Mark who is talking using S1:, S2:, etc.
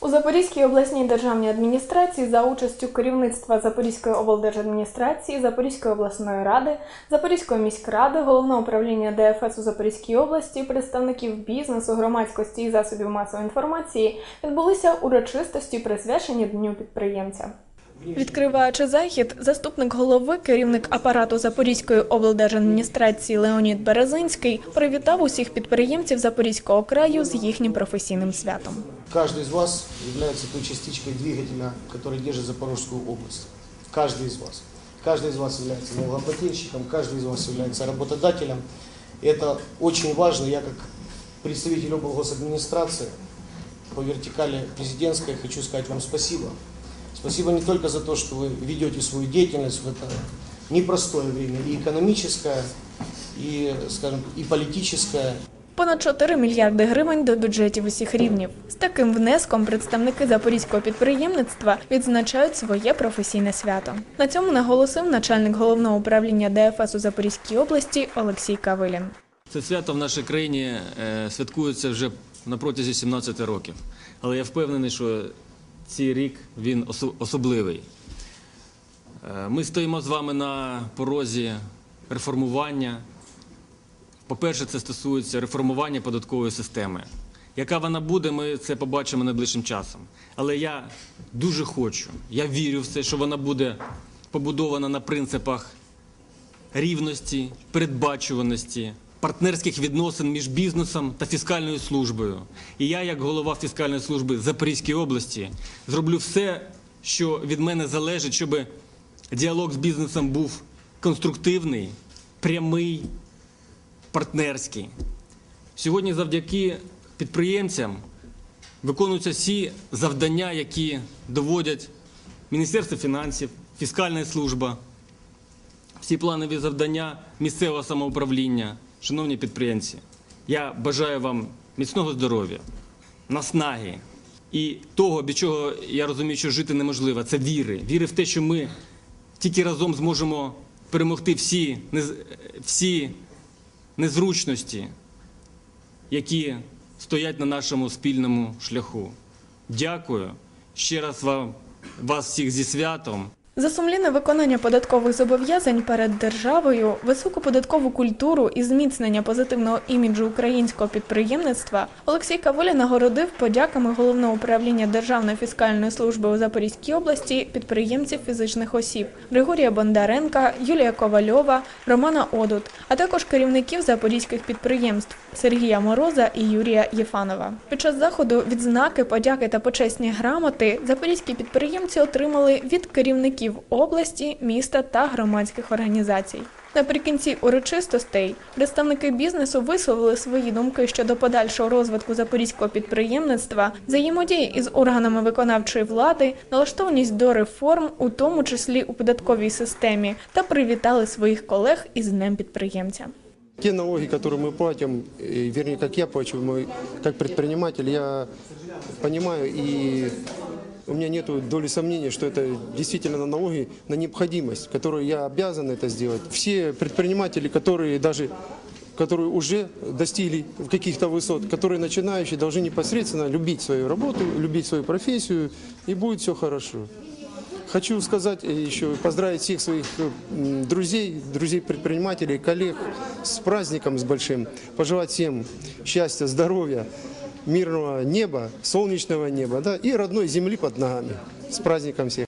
S1: У Запорізькій обласній державній адміністрації за участю керівництва Запорізької облдержадміністрації, Запорізької обласної ради, Запорізької міськради, головного управління ДФС у Запорізькій області, представників бізнесу, громадськості і засобів масової інформації відбулися урочистості, присвячені Дню підприємця. Відкриваючи захід, заступник голови, керівник апарату Запорізької облдержадміністрації Леонід Березинський привітав усіх підприємців Запорізького краю з їхнім професійним святом.
S2: Каждый из вас является той частичкой двигателя, который держит Запорожскую область. Каждый из вас. Каждый из вас является налогоплательщиком, каждый из вас является работодателем. И это очень важно. Я как представитель облгосадминистрации по вертикали президентской хочу сказать вам спасибо. Спасибо не только за то, что вы ведете свою деятельность в это непростое время, и экономическое, и, скажем, и политическое,
S1: Понад 4 мільярди гривень до бюджетів усіх рівнів. З таким внеском представники запорізького підприємництва відзначають своє професійне свято. На цьому наголосив начальник головного управління ДФС у Запорізькій області Олексій Кавилін.
S3: Це свято в нашій країні е, святкується вже на протязі 17 років. Але я впевнений, що цей рік він особливий. Е, Ми стоїмо з вами на порозі реформування. По-перше, це стосується реформування податкової системи. Яка вона буде, ми це побачимо найближчим часом. Але я дуже хочу, я вірю в це, що вона буде побудована на принципах рівності, передбачуваності, партнерських відносин між бізнесом та фіскальною службою. І я, як голова фіскальної служби Запорізької області, зроблю все, що від мене залежить, щоб діалог з бізнесом був конструктивний, прямий, партнерський. Сьогодні завдяки підприємцям виконуються всі завдання, які доводять Міністерство фінансів, фіскальна служба, всі планові завдання місцевого самоуправління. Шановні підприємці, я бажаю вам міцного здоров'я, наснаги і того, без чого я розумію, що жити неможливо, це віри. Віри в те, що ми тільки разом зможемо перемогти всі, всі незручності, які стоять на нашому спільному шляху. Дякую ще раз вам вас всіх зі святом.
S1: За сумлінне виконання податкових зобов'язань перед державою, високу податкову культуру і зміцнення позитивного іміджу українського підприємництва Олексій Каволя нагородив подяками головного управління Державної фіскальної служби у Запорізькій області підприємців фізичних осіб Григорія Бондаренка, Юлія Ковальова, Романа Одут, а також керівників запорізьких підприємств Сергія Мороза і Юрія Єфанова. Під час заходу відзнаки, подяки та почесні грамоти запорізькі підприємці отримали від керівників області, міста та громадських організацій. Наприкінці урочистостей представники бізнесу висловили свої думки щодо подальшого розвитку запорізького підприємництва, взаємодії із органами виконавчої влади, налаштованість до реформ, у тому числі у податковій системі, та привітали своїх колег із Днем підприємця.
S4: Те налоги, которые мы платим, э, вернее, как я плачу, мой, как предприниматель, я понимаю и У меня нет доли сомнения, что это действительно налоги на необходимость, которую я обязан это сделать. Все предприниматели, которые даже которые уже достигли каких-то высот, которые начинающие, должны непосредственно любить свою работу, любить свою профессию, и будет все хорошо. Хочу сказать э, еще, поздравить всех своих э, друзей, друзей-предпринимателей, коллег с праздником, с большим. Пожелать всем счастья, здоровья, мирного неба, солнечного неба, да, и родной земли под ногами. С праздником всех.